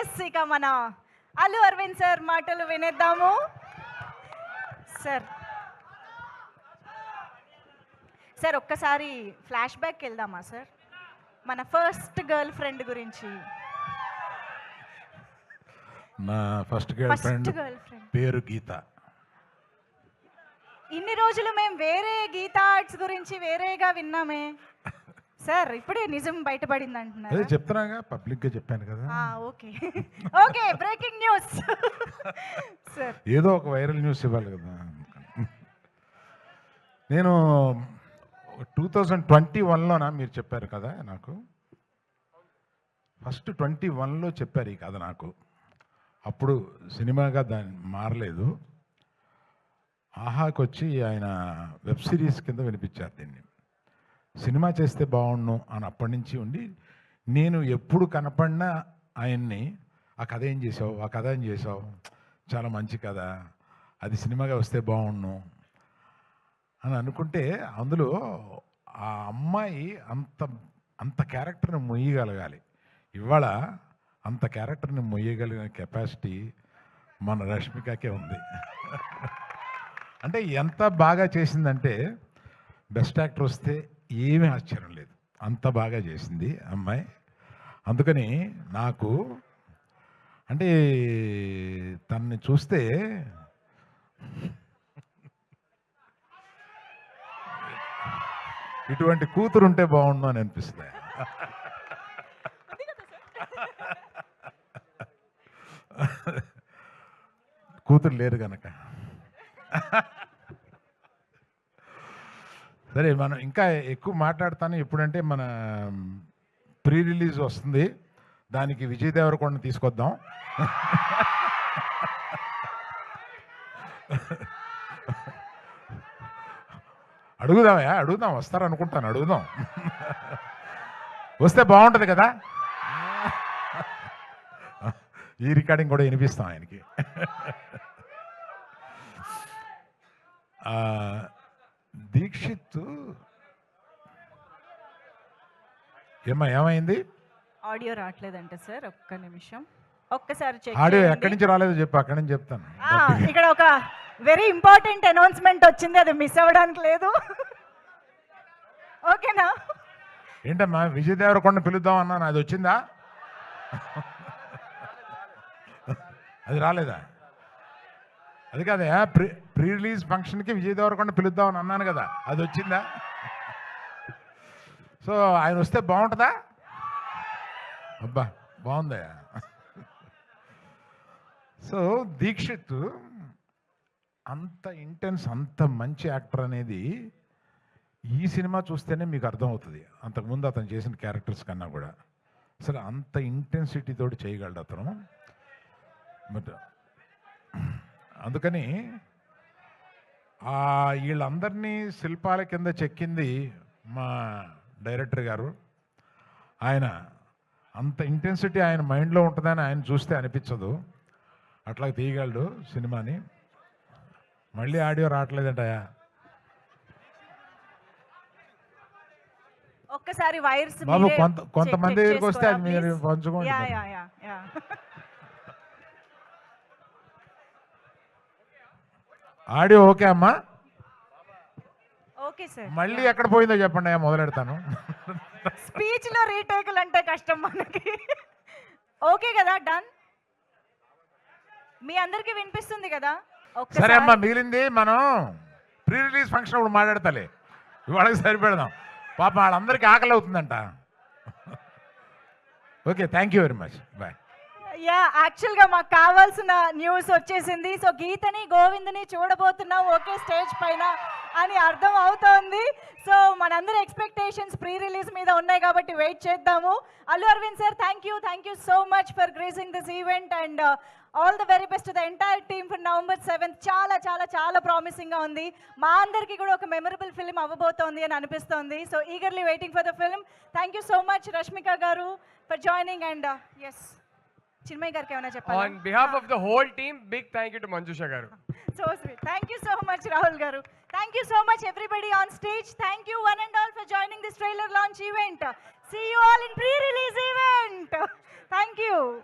Yes ఇక మన Allu Aravind sir మాటలు వినేద్దాము. సార్. సార్ ఒక్కసారి ఫ్లాష్ బ్యాక్ వెళ్దామా సార్? మన ఫస్ట్ గర్ల్ ఫ్రెండ్ గురించి. నా ఫస్ట్ గర్ల్ ఫ్రెండ్ పేరు గీత. ఇన్ని రోజులు మేము వేరే గీతా ఆర్ట్స్ గురించి వేరేగా విన్నామే. సార్ ఇప్పుడే నిజం బయటపడింది అంటున్నారు చెప్తున్నాగా పబ్లిక్గా చెప్పాను కదా. Okay. Okay breaking news. Sir. ఏదో ఒక వైరల్ న్యూస్ ఇవ్వాలి కదా. నేను టూ థౌజండ్ ట్వంటీ వన్లోనా మీరు చెప్పారు కదా నాకు? ఫస్ట్ ట్వంటీ వన్లో చెప్పారు ఈ కథ నాకు. అప్పుడు సినిమాగా దాన్ని మారలేదు. ఆహాకి వచ్చి ఆయన వెబ్ సిరీస్ కింద వినిపించారు దీన్ని. సినిమా చేస్తే బాగుండు అని అప్పటి నుంచి ఉండి నేను ఎప్పుడు కనపడినా ఆయన్ని ఆ కథ ఏం చేసావు? ఆ కథ ఏం చేసావు? చాలా మంచి కథ. అది సినిమాగా వస్తే బాగుండు. అని అనుకుంటే అందులో ఆ అమ్మాయి అంత అంత క్యారెక్టర్ని మొయ్యగలగాలి. ఇవాళ అంత క్యారెక్టర్ని మొయ్యగలిగిన కెపాసిటీ మన రష్మికకే ఉంది. అంటే ఎంత బాగా చేసిందంటే బెస్ట్ యాక్టర్ వస్తే ఏమీ ఆశ్చర్యం లేదు. అంత బాగా చేసింది అమ్మాయి. అందుకని నాకు అంటే తనని చూస్తే ఇటువంటి కూతురు ఉంటే బాగుండు అని అనిపిస్తుంది. కూతురు లేరు కనుక సరే మనం ఇంకా ఎక్కువ మాట్లాడతాను ఎప్పుడంటే మన ప్రీ రిలీజ్ వస్తుంది. దానికి విజయ్ దేవరకొండ తీసుకొద్దాం. అడుగుదామయ్యా అడుగుదాం వస్తారు అనుకుంటాను అడుగుదాం. వస్తే బాగుంటుంది కదా? ఈ రికార్డింగ్ కూడా వినిపిస్తాం ఆయనకి. దీక్షిత్ ఏమా ఏమైంది? ఆడియో రావట్లేదంట సార్ ఒక్క నిమిషం. ఒక్కసారి చెక్ ఆడియో ఎక్కడి నుంచి రాలేదో చెప్పు అక్కడి నుంచి చెప్తాను. ఇక్కడ ఒక వెరీ ఇంపార్టెంట్ అనౌన్స్మెంట్ వచ్చింది అది మిస్ అవ్వడానికి లేదు. ఓకేనా ఏంటమ్మా విజయ్ దేవరకొండ పిలుద్దాం అన్నాను అది వచ్చిందా? అది రాలేదా? అది కాదే ప్రీ ప్రీ రిలీజ్ ఫంక్షన్కి విజయ్ దేవరకొండ పిలుద్దాం అని అన్నాను కదా అది వచ్చిందా? సో ఆయన వస్తే బాగుంటుందా? అబ్బా బాగుందా? సో దీక్షిత్ అంత ఇంటెన్స్ అంత మంచి యాక్టర్ అనేది ఈ సినిమా చూస్తేనే మీకు అర్థమవుతుంది. అంతకుముందు అతను చేసిన క్యారెక్టర్స్ కన్నా కూడా. అసలు అంత ఇంటెన్సిటీతో చేయగలడు అతను. బట్ అందుకని ఆ వీళ్ళందరినీ శిల్పాల కింద చెక్కింది మా డైరెక్టర్ గారు. ఆయన అంత ఇంటెన్సిటీ ఆయన మైండ్లో ఉంటుందని ఆయన చూస్తే అనిపించదు. అట్లా తీయగలడు సినిమాని. మళ్ళీ ఆడియో రావట్లేదంటయా ఒక్కసారి వైర్స్ బాబు, కొంత- కొంతమంది దగ్గరికి వస్తే అది మీరు పంచుకోండి యా మరి. Yeah yeah yeah audio okay అమ్మా? Okay sir. మళ్ళీ ఎక్కడ పోయిందో చెప్పండి మొదలెడతాను. స్పీచ్లో రీటేకులు అంటే కష్టం మనకి. ఓకే కదా డన్. మీ అందరికి వినిపిస్తుంది కదా? సరే అమ్మా మిగిలింది మనం ప్రీ రిలీజ్ ఫంక్షన్ అప్పుడు మాట్లాడతాలే. ఇవాళకి సరిపెడదాం. పాప వాళ్ళందరికీ ఆకలి అవుతుందంట okay thank you very much. Bye. Yeah యాక్చువల్గా మాకు కావాల్సిన న్యూస్ వచ్చేసింది. సో గీతని గోవిందని చూడబోతున్నాం ఒకే స్టేజ్ పైన అని అర్థం అవుతోంది. సో మనందరి ఎక్స్పెక్టేషన్స్ ప్రీ రిలీజ్ మీద ఉన్నాయి కాబట్టి వెయిట్ చేద్దాము. Allu Aravind sir thank you thank you so much for gracing this event and all the very best the entire team for November seventh చాలా చాలా చాలా ప్రామిసింగ్గా ఉంది. మా అందరికీ కూడా ఒక మెమరబుల్ ఫిల్మ్ అవ్వబోతోంది అని అనిపిస్తోంది. So eagerly waiting for the film thank you so much Rashmika గారు for joining and yes Chinmay గారికి ఏమైనా చెప్పాలి? On behalf of the whole team, big thank you to Manjusha Garu. So sweet thank you so much Rahul గారు. Thank you so much everybody on stage thank you one and all for joining this trailer launch event see you all in pre release event thank you